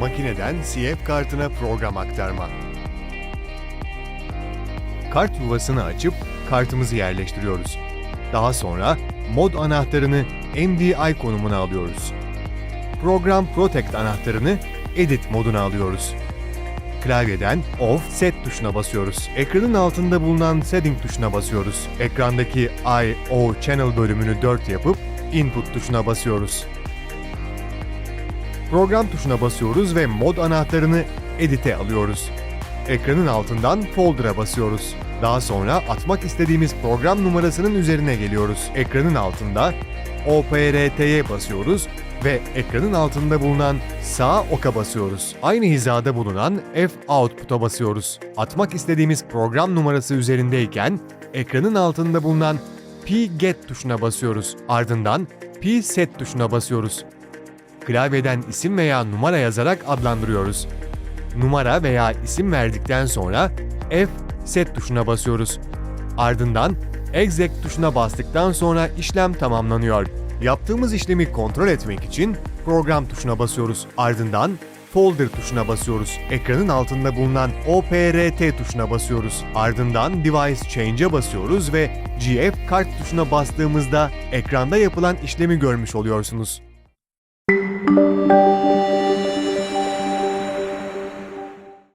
Makineden CF kartına program aktarma. Kart yuvasını açıp kartımızı yerleştiriyoruz. Daha sonra mod anahtarını MDI konumuna alıyoruz. Program Protect anahtarını Edit moduna alıyoruz. Klavyeden Off Set tuşuna basıyoruz. Ekranın altında bulunan Setting tuşuna basıyoruz. Ekrandaki I, O Channel bölümünü 4 yapıp Input tuşuna basıyoruz. Program tuşuna basıyoruz ve mod anahtarını Edit'e alıyoruz. Ekranın altından Folder'a basıyoruz. Daha sonra atmak istediğimiz program numarasının üzerine geliyoruz. Ekranın altında OPRT'ye basıyoruz ve ekranın altında bulunan sağ oka basıyoruz. Aynı hizada bulunan F output'a basıyoruz. Atmak istediğimiz program numarası üzerindeyken ekranın altında bulunan P get tuşuna basıyoruz. Ardından P set tuşuna basıyoruz. Klavyeden isim veya numara yazarak adlandırıyoruz. Numara veya isim verdikten sonra F set tuşuna basıyoruz. Ardından exec tuşuna bastıktan sonra işlem tamamlanıyor. Yaptığımız işlemi kontrol etmek için program tuşuna basıyoruz. Ardından folder tuşuna basıyoruz. Ekranın altında bulunan OPRT tuşuna basıyoruz. Ardından device change'e basıyoruz ve GF kart tuşuna bastığımızda ekranda yapılan işlemi görmüş oluyorsunuz.